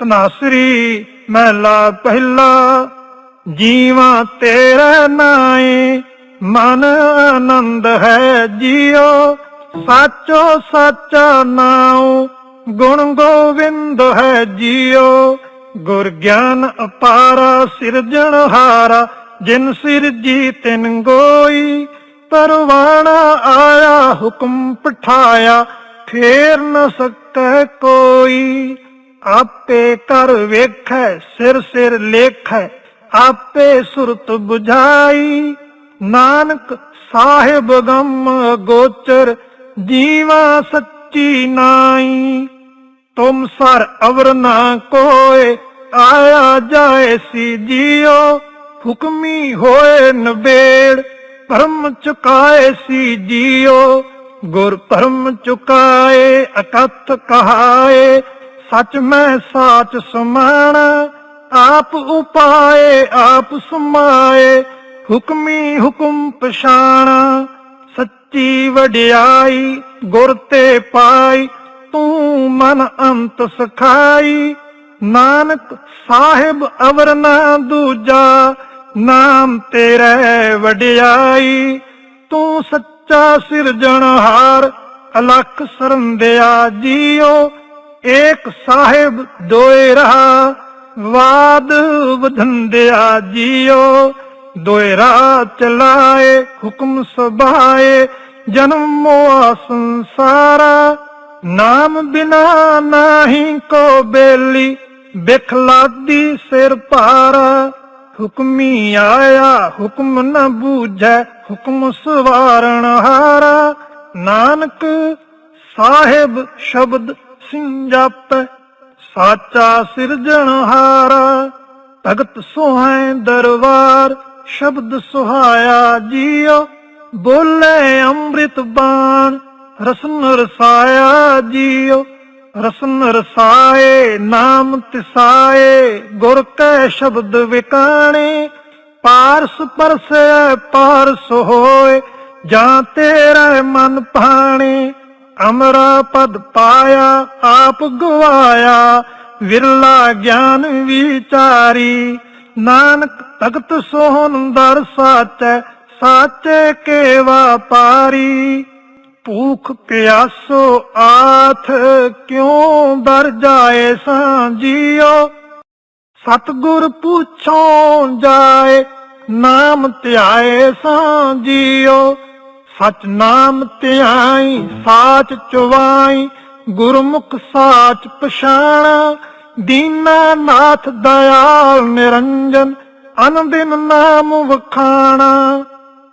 ਤਨਾਸਰੀ ਮਹਿਲਾ ਪਹਿਲਾ, ਜੀਵਾ ਤੇਰਾ ਨਾਏ, ਮਨ ਆਨੰਦ ਹੈ ਜੀਓ ਸਾਚੋ ਸਾਚਾ ਨਾਉ, ਗੁਣ ਗੋਵਿੰਦ ਹੈ ਜੀਓ ਗੁਰ ਗਿਆਨ ਅਪਾਰਾ ਸਿਰਜਣਹਾਰਾ ਜਿਨ ਸਿਰਜੀ ਤਿਨ ਗੋਈ, ਪਰਵਾਣਾ ਆਇਆ ਹੁਕਮ ਪਠਾਇਆ, ਫੇਰ ਨ ਸਕੈ ਕੋਈ। ਆਪੇ ਕਰ ਵੇਖੈ, ਸਿਰ ਸਿਰ ਲੇਖੈ, ਆਪੇ ਸੁਰਤ 부ਝਾਈ ਨਾਨਕ ਸਾਹਿਬ ਗਮ ਗੋਚਰ, ਜੀਵਾ ਸੱਚੀ ਨਾਈ। ਤੁਮ ਸਰ ਅਵਰ ਨਾ ਕੋਏ, ਆਇਆ ਜਾਏ ਸੀ ਜੀਓ। ਹੁਕਮੀ ਹੋਏ ਨਬੇੜ, ਪਰਮ ਚੁਕਾਏ ਸੀ ਜੀਓ। ਗੁਰ ਪਰਮ ਚੁਕਾਏ, ਅਕਥ ਕਹਾਏ ਸਚ ਮੈਂ ਸਾਚ ਸਮਾਣਾ, ਆਪ ਉਪਾਏ, ਆਪ ਸਮਾਏ, ਹੁਕਮੀ ਹੁਕਮ ਪਛਾਣਾ। ਸੱਚੀ ਵਡਿਆਈ, ਗੁਰ ਤੇ ਪਾਈ, ਤੂੰ ਮਨ ਅੰਤ ਸਖਾਈ। ਨਾਨਕ ਸਾਹਿਬ ਅਵਰ ਨਾ ਦੂਜਾ, ਨਾਮ ਤੇਰੇ ਵਡਿਆਈ। ਤੂੰ ਸੱਚਾ ਸਿਰਜਣਹਾਰ, ਅਲਖ ਸਰੰਦਿਆ ਜੀਓ। ਏਕ ਸਾਹਿਬ ਦੋਇ ਰਹਾ, ਵਾਦ ਵਧੰਦਿਆ ਜੀਓ। ਦੋਇ ਰਾਹ ਚਲਾਏ, ਹੁਕਮ ਸੁਭਾਏ, ਜਨਮ ਮੋਆ ਸੰਸਾਰਾ। ਨਾਮ ਬਿਨਾ ਨਾਹੀ ਕੋ ਬੇਲੀ ਬਿਖਲਾਦੀ ਸਿਰ ਭਾਰਾ। ਹੁਕਮੀ ਆਇਆ, ਹੁਕਮ ਨ ਬੂਝੈ, ਹੁਕਮ ਸਵਾਰਣ ਹਾਰਾ। ਨਾਨਕ ਸਾਹਿਬ ਸ਼ਬਦ ਸਿੰਜਾਪੈ ਸਾਚਾ ਸਿਰਜਣਹਾਰਾ ਭਗਤ ਸੁਹਾਏ ਦਰਬਾਰ, ਸ਼ਬਦ ਸੁਹਾਇਆ ਜੀਓ। ਬੋਲੇ ਅੰਮ੍ਰਿਤ ਬਾਣ, ਰਸਨ ਰਸਾਇਆ ਜੀਓ। ਰਸਨ ਰਸਾਏ, ਨਾਮ ਤਿਸਾਏ, ਗੁਰ ਕੈ ਸ਼ਬਦ ਵਿਕਾਣੇ। ਪਾਰਸ ਪਰਸੈ ਪਾਰਸ ਹੋਏ, ਜਾਂ ਤੇਰਾ ਮਨ ਭਾਣੇ। ਅਮਰਾ ਪਦ ਪਾਇਆ, ਆਪ ਗਵਾਇਆ, ਵਿਰਲਾ ਗਿਆਨ ਵਿਚਾਰੀ। ਨਾਨਕ ਤਖਤ ਸੋਹਣ ਦਰ ਸਾਚੈ, ਸਾਚੇ ਕੇ ਵਾਪਾਰੀ ਭੂਖ ਪਿਆਸੋ ਆਥ, ਕਿਉ ਦਰ ਜਾਏ ਸਾਂਜੀਓ ਸਤਗੁਰ ਪੁੱਛੋਂ ਜਾਏ, ਨਾਮ ਧਿਆਏ ਸਾਂਜੀਓ ਸਚ ਨਾਮ ਧਿਆਈ ਸਾਚ ਚੁਵਾਈ, ਗੁਰਮੁਖ ਸਾਚ ਪਛਾਣਾ। ਦੀਨਾ ਨਾਥ ਦਇਆਲ ਨਿਰੰਜਨ, ਅਨੰਦਿਨ ਨਾਮ ਵਖਾਣਾ।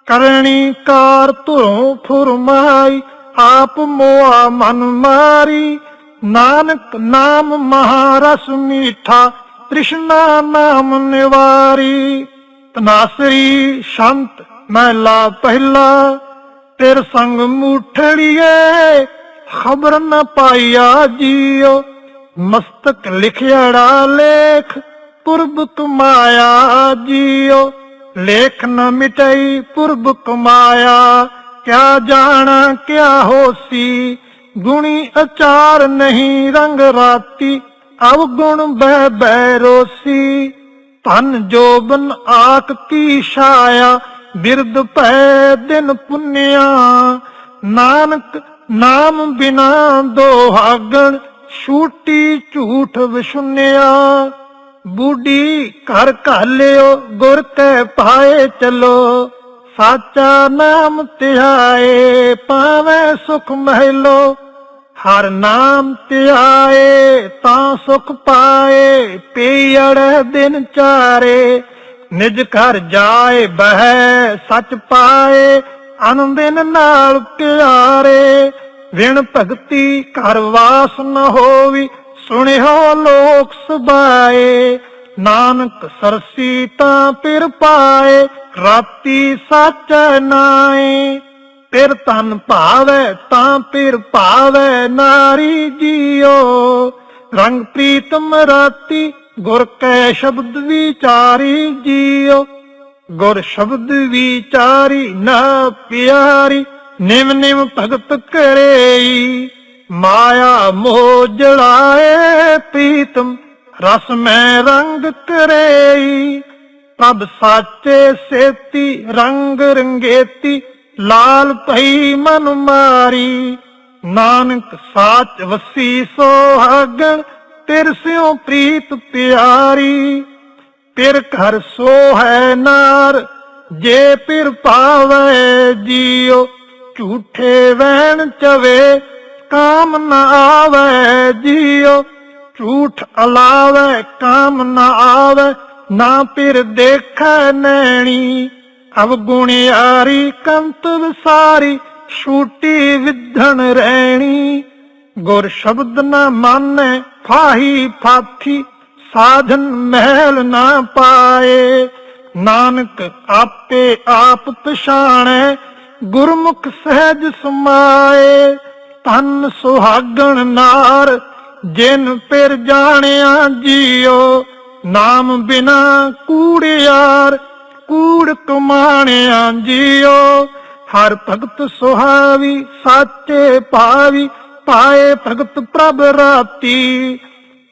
ਕਰਣੀ ਕਾਰ ਧੁਰੋਂ ਫੁਰਮਾਈ, ਆਪ ਮੋਆ ਮਨ ਮਾਰੀ। ਨਾਨਕ ਨਾਮ ਮਹਾਰਸ ਮੀਠਾ, ਤ੍ਰਿਸ਼ਨਾ ਨਾਮ ਨਿਵਾਰੀ। ਤਨਾਸਰੀ ਸ਼ੰਤ ਮਹਿਲਾ ਪਹਿਲਾ। ਤੇਰ ਸੰਗ ਮੂਠੜੀਏ, ਖਬਰ ਨ ਪਾਈਆ ਜੀਓ। ਮਸਤਕ ਲਿਖਿਆੜਾ ਲੇਖ ਪੁਰਬ ਕਮਾਇਆ ਜੀਓ। ਲੇਖ ਨ ਮਿਟਈ ਪੁਰਬ ਕਮਾਇਆ ਕਿਆ ਜਾਣਾ, ਕਿਆ ਹੋਸੀ। ਗੁਣੀ ਅਚਾਰ ਨਹੀਂ, ਰੰਗ ਰਾਤੀ ਅਵ ਗੁਣ ਬਹਿ ਬਹਿ ਰੋਸੀ। ਧਨ ਜੋਬਨ ਆਕ ਕੀ ਛਾਇਆ ਬਿਰਦ ਭੈ ਦਿਨ ਪੁੰਨਿਆ। ਨਾਨਕ ਨਾਮ ਬਿਨਾ ਦੋਹਾਗਣ, ਛੂਟੀ ਝੂਠ ਵਿਸ਼ੁੰਨਿਆ ਬੂਢੀ ਘਰ ਘਾਲਿਓ, ਗੁਰ ਕੈ ਪਾਏ ਚਲੋ। ਸਾਚਾ ਨਾਮ ਧਿਆਏ ਪਾਵੇਂ ਸੁਖ ਮਹਿਲੋ। ਹਰ ਨਾਮ ਧਿਆਏ, ਤਾਂ ਸੁਖ ਪਾਏ ਪੀੜ ਦਿਨ ਚਾਰੇ। ਨਿਜ ਘਰ ਜਾਏ, ਬਹਿ, ਸੱਚ ਪਾਏ, ਆਨੰਦਿਨ ਨਾਲ ਪਿਆਰੇ। ਵਿਣ ਭਗਤੀ ਘਰ ਵਾਸ ਨ ਹੋਵੀ, ਸੁਣਿਓ ਲੋਕ ਸੁਭਾਏ ਨਾਨਕ ਸਰਸੀ ਤਾਂ ਪਿਰ ਪਾਏ, ਰਾਤੀ ਸੱਚ ਨਾਏ। ਪਿਰ ਤਨ ਭਾਵੈ ਤਾਂ ਪਿਰ ਭਾਵੈ, ਨਾਰੀ ਜੀਓ। ਰੰਗ ਪ੍ਰੀਤਮ ਰਾਤੀ ਗੁਰ ਕੈ ਸ਼ਬਦ ਵਿਚਾਰੀ ਜੀਓ, ਗੁਰ ਸ਼ਬਦ ਵਿਚਾਰੀ ਨਾ ਪਿਆਰੀ, ਨਿਮ ਨਿਮ ਭਗਤ ਕਰੇਈ, ਮਾਇਆ ਮੋਹ ਜੜਾਏ ਪ੍ਰੀਤਮ, ਰਸ ਮੈਂ ਰੰਗ ਕਰੇਈ। ਪ੍ਰਭ ਸਾਚੇ ਸੇਤੀ ਰੰਗ ਰੰਗੇਤੀ, ਲਾਲ ਭਈ ਮਨ ਮਾਰੀ, ਨਾਨਕ ਸਾਚ ਵਸੀ ਸੋਹਾਗਣ ਤਿਰਸਿਓ ਪ੍ਰੀਤ ਪਿਆਰੀ ਪਿਰ ਘਰ ਸੋ ਹੈ ਨਾਰ, ਜੇ ਪਿਰ ਪਾਵੇ ਜੀਓ ਝੂਠੇ ਵੈਣ ਚਵੇ, ਕਾਮ ਨਾ ਆਵੇ ਜੀਓ ਝੂਠ ਅਲਾਵੇ, ਕਾਮ ਨਾ ਆਵੇ, ਨਾ ਪਿਰ ਦੇਖੈ ਨੈਣੀ ਅਵਗੁਣਿਆਰੀ ਕੰਤ ਵਿਸਾਰੀ ਛੂਟੀ ਵਿਧਣ ਰਹਿਣੀ ਗੁਰ ਸ਼ਬਦ ਨਾ ਮਾਨੈ, ਫਾਹੀ ਫਾਥੀ, ਸਾਧਨ ਮਹਿਲ ਨਾ ਪਾਏ। ਨਾਨਕ ਆਪੇ ਆਪ ਪਛਾਣੈ, ਗੁਰਮੁਖ ਸਹਿਜ ਸਮਾਏ। ਤਨ ਸੁਹਾਗਣ ਨਾਰ, ਜਿਨ ਪਿਰ ਜਾਣਿਆ ਜੀਓ। ਨਾਮ ਬਿਨਾ ਕੂੜਿਆਰ ਕੂੜ ਕਮਾਣਿਆ ਜੀਓ। ਹਰ ਭਗਤ ਸੁਹਾਵੀ, ਸਾਚੇ ਭਾਵੀ ਪਾਏ ਭਗਤ ਪ੍ਰਭ ਰਾਤੀ।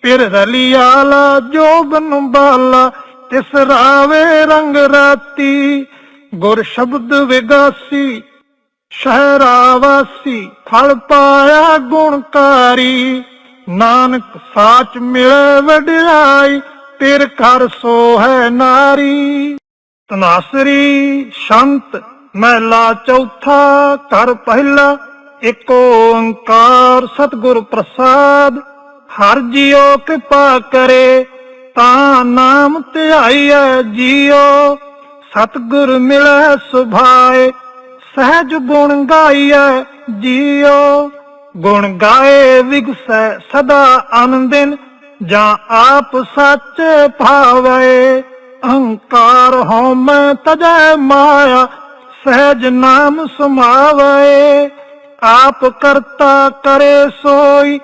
ਪਿਰ ਰਲਿਆਲਾ ਜੋਬਨ ਬਾਲਾ, ਤਿਸ ਰਾਵੇ ਰੰਗ ਰਾਤੀ। ਗੁਰ ਸ਼ਬਦ ਵਿਗਾਸੀ, ਸ਼ਹਿਰਾਵਾਸੀ, ਫਲ ਪਾਇਆ ਗੁਣਕਾਰੀ। ਨਾਨਕ ਸਾਚ ਮਿਲੇ ਵਡਿਆਈ, ਤੇਰ ਕਰ ਸੋ ਹੈ ਨਾਰੀ। ਤਨਾਸਰੀ, ਸ਼ੰਤ, ਮਹਿਲਾ ਚੌਥਾ ਘਰ ਪਹਿਲਾ ਇੱਕ ਓੰਕਾਰ ਸਤਿਗੁਰ ਪ੍ਰਸਾਦ, ਹਰ ਜੀਉ ਕਿਰਪਾ ਕਰੇ, ਤਾਂ ਨਾਮ ਧਿਆਈਐ ਜੀਉ। ਸਤਿਗੁਰ ਮਿਲੈ ਸੁਭਾਏ, ਸਹਿਜ ਗੁਣ ਗਾਈਐ ਜੀਉ। ਗੁਣ ਗਾਏ ਵਿਗਸੈ ਸਦਾ ਆਨੰਦਿਨ, ਜਾਂ ਆਪ ਸੱਚ ਭਾਵੇ। ਅਹੰਕਾਰ ਹਉ ਮੈਂ ਤਜੈ ਮਾਇਆ, ਸਹਿਜ ਨਾਮ ਸਮਾਵੇ। ਆਪ ਕਰਤਾ ਕਰੇ ਸੋਈ,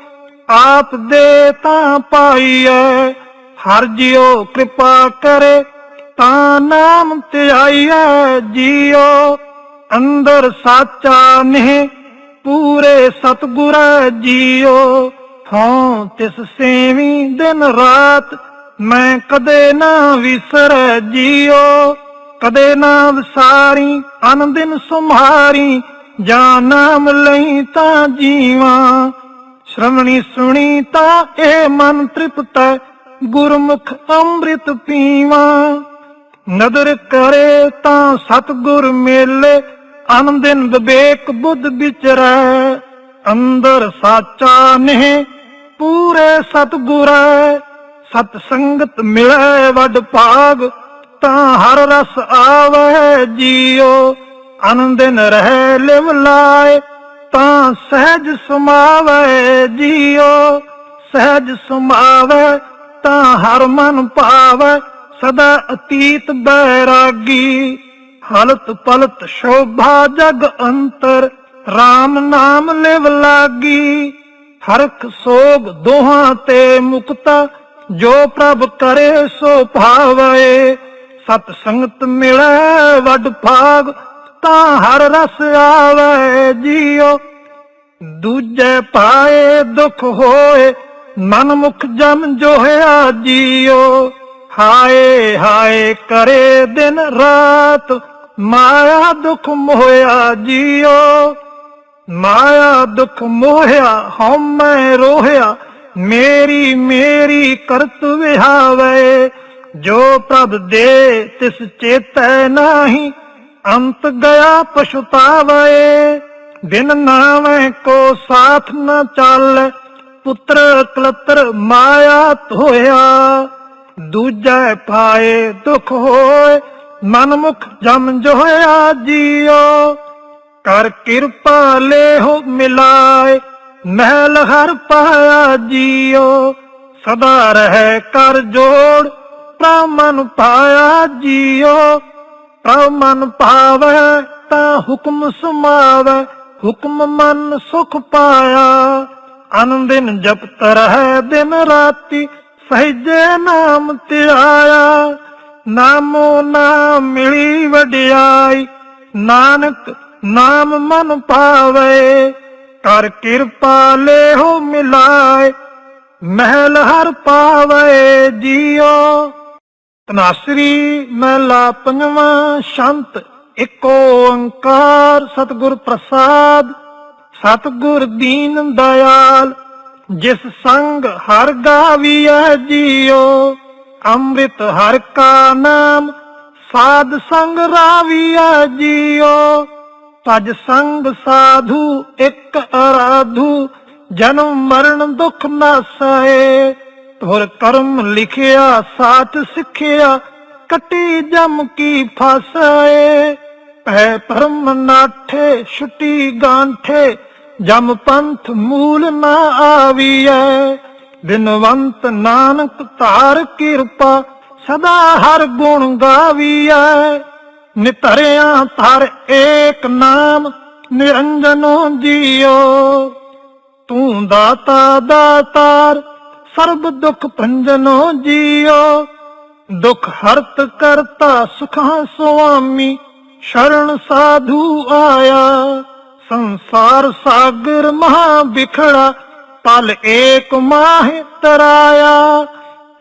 ਆਪ ਦੇ ਤਾਂ ਪਾਈਐ ਹਰ ਜਿਉ ਕਿਰਪਾ ਕਰੇ, ਤਾਂ ਨਾਮ ਧਿਆਈਐ ਜੀਉ। ਅੰਦਰ ਸਾਚਾ ਨੇ ਪੂਰੇ ਸਤਗੁਰ ਜੀਉ। ਥੋਂ ਤਿਸ ਸੇਵੀ ਦਿਨ ਰਾਤ, ਮੈਂ ਕਦੇ ਨਾ ਵਿਸਰੈ ਜੀਉ। ਕਦੇ ਨਾ ਵਿਸਾਰੀ ਅਨੰਦਿਨ ਸੁਮਹਾਰੀ ਜਾਂ ਨਾਮ ਲਈ ਤਾਂ ਜੀਵਾਂ। ਸ਼ਰਵਣੀ ਸੁਣੀ ਤਾਂ ਇਹ ਮਨ ਤ੍ਰਿਪਤ ਗੁਰਮੁਖ ਅੰਮ੍ਰਿਤ ਪੀਵਾਂ। ਨਦਰ ਕਰੇ ਤਾਂ ਸਤਗੁਰ ਮੇਲੇ, ਆਨੰਦਿਨ ਵਿਵੇਕ ਬੁੱਧ ਵਿਚਰੈ। ਅੰਦਰ ਸਾਚਾ ਨੇ ਪੂਰੇ ਸਤਗੁਰੈ। ਸਤ ਸੰਗਤ ਮਿਲੈ ਵੱਡ ਭਾਗ, ਤਾਂ ਹਰ ਰਸ ਆਵੈ ਜੀਓ। ਆਨੰਦਿਨ ਰਹਿ ਲਿਵ ਲਾਏ, ਤਾਂ ਸਹਿਜ ਸਮਾਵੈ ਜੀਓ। ਸਹਿਜ ਸਮਾਵੈ, ਤਾਂ ਹਰ ਮਨ ਪਾਵੈ ਸਦਾ ਅਤੀਤ ਬੈਰਾਗੀ। ਹਲਤ ਪਲਤ ਸ਼ੋਭਾ ਜਗ ਅੰਤਰ RAM ਨਾਮ ਲਿਵ ਲਾਗੀ। ਹਰਖ ਸੋਗ ਦੋਹਾਂ ਤੇ ਮੁਕਤਾ, ਜੋ ਪ੍ਰਭ ਕਰੇ ਸੋ ਭਾਵੇ। ਸਤ ਸੰਗਤ ਮਿਲੈ ਵੱਡ ਭਾਗ ਤਾਂ ਹਰ ਰਸ ਆਵੇ ਜੀਓ। ਦੂਜੇ ਪਾਏ ਦੁੱਖ ਹੋਏ ਮਨ ਮੁਖ ਜਮ ਜੋਹਿਆ ਜੀਉ ਹਾਏ ਹਾਏ ਕਰੇ ਦਿਨ ਰਾਤ, ਮਾਇਆ ਦੁੱਖ ਮੋਹਿਆ ਜੀਓ। ਮਾਇਆ ਦੁੱਖ ਮੋਹਿਆ, ਹਉ ਮੈਂ ਰੋਹਿਆ, ਮੇਰੀ ਮੇਰੀ ਕਰਤ ਵਿਹਾਵੇ। ਜੋ ਪ੍ਰਭ ਦੇ ਤਿਸ ਚੇਤੈ ਨਾਹੀ ਅੰਤ ਗਿਆ ਪਛਤਾਵੇ, ਬਿਨ ਨਾਵੇਂ ਕੋ ਸਾਥ ਨ ਚੱਲ, ਪੁੱਤਰ ਕਲਤਰ ਮਾਇਆ ਧੋਇਆ। ਦੂਜੈ ਪਾਏ ਦੁਖ ਹੋਏ ਮਨ ਮੁਖ ਜਮ ਜੋਇਆ ਜੀਓ। ਕਰ ਕਿਰਪਾ ਲੇਹੁ ਮਿਲਾਏ, ਮਹਿਲ ਹਰ ਪਾਇਆ ਜੀਓ। ਸਦਾ ਰਹੇ ਕਰ ਜੋੜ, ਪ੍ਰਮਨ ਪਾਇਆ ਜੀਓ। ਪ੍ਰਮਨ ਪਾਵੇ, ਤਾਂ ਹੁਕਮ ਸਮਾਵੇ, ਹੁਕਮ ਮਨ ਸੁਖ ਪਾਇਆ। ਆਨੰਦਿਨ ਜਪਤ ਰਹਿ ਦਿਨ ਰਾਤੀ, ਸਹਿਜੇ ਨਾਮ ਧਿਆਇਆ। ਨਾਮੋ ਨਾਮ ਮਿਲੀ ਵਡਿਆਈ, ਨਾਨਕ ਨਾਮ ਮਨ ਪਾਵੇ। ਕਰ ਕਿਰਪਾ ਲੇਹੁ ਮਿਲਾਏ, ਮਹਿਲ ਹਰ ਪਾਵੇ ਜੀਓ। ਤਨਾਸਰੀ ਮਹਿਲਾ ਪੰਜਵਾਂ ਸ਼ੰਤ ਏਕੋ ਓੰਕਾਰ ਸਤਿਗੁਰ ਪ੍ਰਸਾਦ। ਸਤਿਗੁਰ ਦੀਨ ਦਇਆਲ, ਜਿਸ ਸੰਗ ਹਰ ਗਾਵੀਐ ਜੀਓ। ਅੰਮ੍ਰਿਤ ਹਰ ਕਾ ਨਾਮ, ਸਾਧ ਸੰਗ ਰਾਵੀਐ ਜੀਓ। ਤਜ ਸੰਗ ਸਾਧੂ ਇੱਕ ਅਰਾਧੂ, ਜਨਮ ਮਰਨ ਦੁਖ ਨਾ ਨਾਸਏ। ਤੁਰ ਕਰਮ ਲਿਖਿਆ, ਸਾਚ ਸਿੱਖਿਆ, ਕਟੀ ਜਮ ਕੀ ਫਸਏ। ਪੈ ਪਰਮ ਨਾਠੇ, ਛੁੱਟੀ ਗਾਂਠੇ, ਜਮ ਪੰਥ ਮੂਲ ਨਾ ਆਵੀਐ। ਬਿਨਵੰਤ ਨਾਨਕ ਧਾਰ ਕਿਰਪਾ, ਸਦਾ ਹਰ ਗੁਣ ਗਾਵੀਐ। ਨਿਤਰਿਆ ਧਰ ਏਕ ਨਾਮ, ਨਿਰੰਜਨੋ ਜੀਓ। ਤੂੰ ਦਾਤਾ, ਦਾਤਾਰ ਸਰਬ ਦੁਖ ਭੰਜਨੋ ਜੀਓ, ਦੁਖ ਹਰਤ ਕਰਤਾ ਸੁਖਾਂ ਸੁਆਮੀ, ਸ਼ਰਨ ਸਾਧੂ ਆਇਆ। ਸੰਸਾਰ ਸਾਗਰ ਮਹਾ ਵਿਖੜਾ ਪਲ ਏਕ ਮਾਹਿ ਤਰਾਇਆ।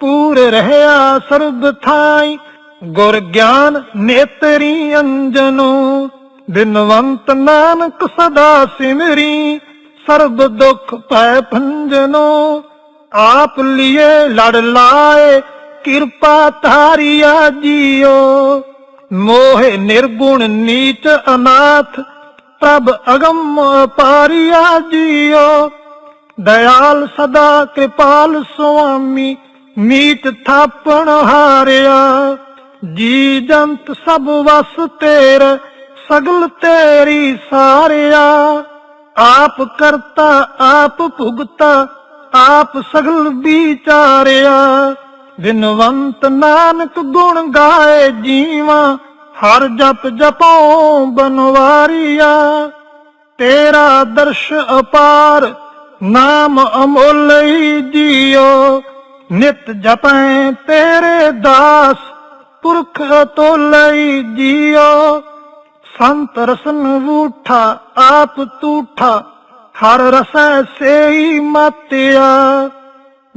ਪੂਰ ਰਹਿਆ ਸਰਬ ਥਾਈ, ਗੁਰ ਗਿਆਨ ਨੇਤਰੀ ਅੰਜਨੋ। ਬਿਨਵੰਤ ਨਾਨਕ ਸਦਾ ਸਿਮਰੀ, ਸਰਬ ਦੁਖ ਪੈ ਭੰਜਨੋ। ਆਪ ਲਿਏ ਲੜ ਲਾਏ, ਕਿਰਪਾ ਧਾਰਿਆ ਜੀਓ। ਮੋਹ ਨਿਰਗੁਣ ਨੀਚ ਅਨਾਥ, ਪ੍ਰਭ ਅਗੰਮ ਪਾਰਿਆ ਜੀਓ। ਦਇਆਲ ਸਦਾ ਕਿਰਪਾਲ ਸੁਆਮੀ, ਮੀਤ ਥਾਪਣ ਹਾਰਿਆ। ਜੀ ਜੰਤ ਸਭ ਵਸ ਤੇਰ, ਸਗਲ ਤੇਰੀ ਸਾਰਿਆ। ਆਪ ਕਰਤਾ, ਆਪ ਭੁਗਤਾ ਆਪ ਸਗਲ ਵਿਚਾਰਿਆ, ਬਿਨਵੰਤ ਨਾਨਕ ਗੁਣ ਗਾਏ ਜੀਵਾ, ਹਰ ਜਪ ਜਪੋ ਬਨਵਾਰੀਆ। ਤੇਰਾ ਦਰਸ਼ ਅਪਾਰ, ਨਾਮ ਅਮੋਲਈ ਜੀਓ। ਨਿਤ ਜਪੈ ਤੇਰੇ ਦਾਸ, ਪੁਰਖ ਤੋਲਈ ਜੀਓ। ਸੰਤ ਰਸਨ ਵੂਠਾ, ਆਪ ਤੂਠਾ ਹਰ ਰਸੈ ਸੇਈ ਮਾਤਿਆ।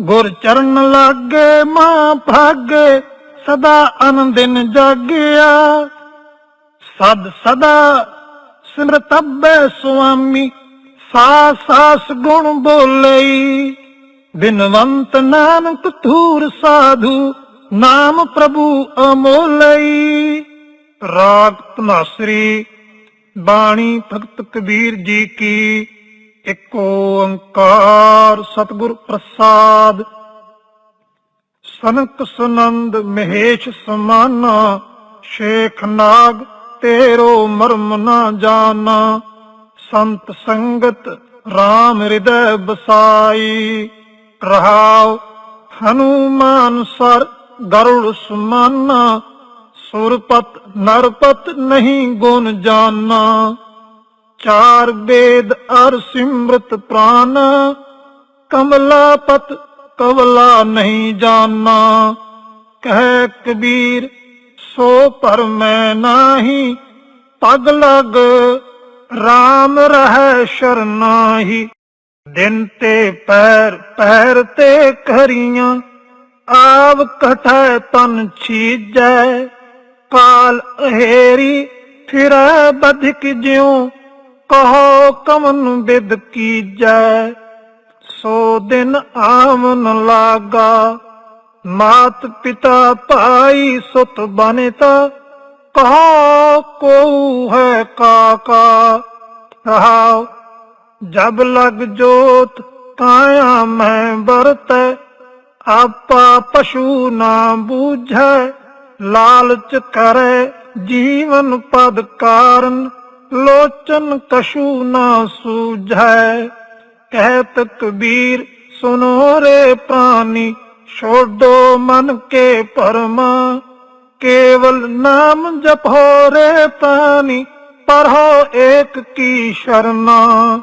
ਗੁਰ ਚਰਨ ਲਾਗੇ ਮਾਂ ਭਾਗੇ, ਸਦਾ ਆਨੰਦਿਨ ਜਾਗਿਆ। ਸਦ ਸਦਾ ਸਿਮਰਤਬੈ ਸੁਆਮੀ, ਸਾ ਸਾਸ ਗੁਣ ਬੋਲਈ। ਬਿਨਵੰਤ ਨਾਨਕ ਧੂਰ ਸਾਧੂ, ਨਾਮ ਪ੍ਰਭੂ ਅਮੋਲਈ। ਰਾਗ ਧਨਾਸਰੀ ਬਾਣੀ ਭਗਤ ਕਬੀਰ ਜੀ ਕੀ ਇੱਕ ਓੰਕਾਰ ਸਤਿਗੁਰ ਪ੍ਰਸਾਦ। ਸਨਕ ਸੁਨੰਦ ਮਹੇਸ਼ ਸਮਾਨਾ, ਸ਼ੇਖ ਨਾਗ ਤੇਰੋ ਮਰਮ ਨਾ ਜਾਣਾ ਸੰਤ ਸੰਗਤ RAM ਹਿਰਦੈ ਬਸਾਈ। ਰਹਾਉ ਹਨੂਮਾਨ ਸਰ ਗਰੁੜ ਸੁਮਾਨਾ। ਸੁਰਪਤ ਨਰਪਤ ਨਹੀਂ ਗੁਣ ਜਾਨਾ। ਚਾਰ ਵੇਦ ਅਰ ਸਿਮਰਤ ਪ੍ਰਾਨ ਕਮਲਾਪਤ ਕਵਲਾ ਨਹੀਂ ਜਾਣਾ ਕਹਿ ਕਬੀਰ, ਸੋ ਪਰ ਮੈਂ ਨਾਹੀ ਪਗ ਲਗ RAM ਰਹਿ ਸ਼ਰਨਾਹੀ। ਦਿਨ ਤੇ ਪੈਰ ਪੈਰ ਤੇ ਕਰੀਆਂ ਆਵ ਕਠੈ ਤਨ ਛੀਜੈ। ਕਾਲ ਅਹੇਰੀ, ਫਿਰੈ ਬਧਿਕ ਜਿਉ ਕਹੋ ਕਮਨ ਬਿਦ ਕੀਜੈ, ਸੋ ਦਿਨ ਆਮਨ ਲਾਗਾ। ਮਾਤ ਪਿਤਾ ਭਾਈ ਸੁਤ ਬਨਿਤਾ, ਕਹੋ ਕੋ ਹੈ ਕਾਕਾ। ਰਹਾਉ, ਜਬ ਲਗ ਜੋਤ ਕਾਇਆ ਮੈਂ ਵਰਤੈ, ਆਪਾ ਪਸ਼ੂ ਨਾ ਬੂਝੈ। ਲਾਲਚ ਕਰੈ ਜੀਵਨ ਪਦ ਕਾਰਨ ਲੋਚਨ ਕਸ਼ੂ ਨਾ ਸੂਝੈ। ਕਹਿਤ ਕਬੀਰ ਸੁਨੋ ਰੇ ਪ੍ਰਾਨੀ, ਛੋਡੋ ਮਨ ਕੇ ਪਰਮਾ ਕੇਵਲ ਨਾਮ ਜਪੋ ਰੇ ਪ੍ਰਾਨੀ, ਪਰਹੋ ਏਕ ਕੀ ਸ਼ਰਨਾ।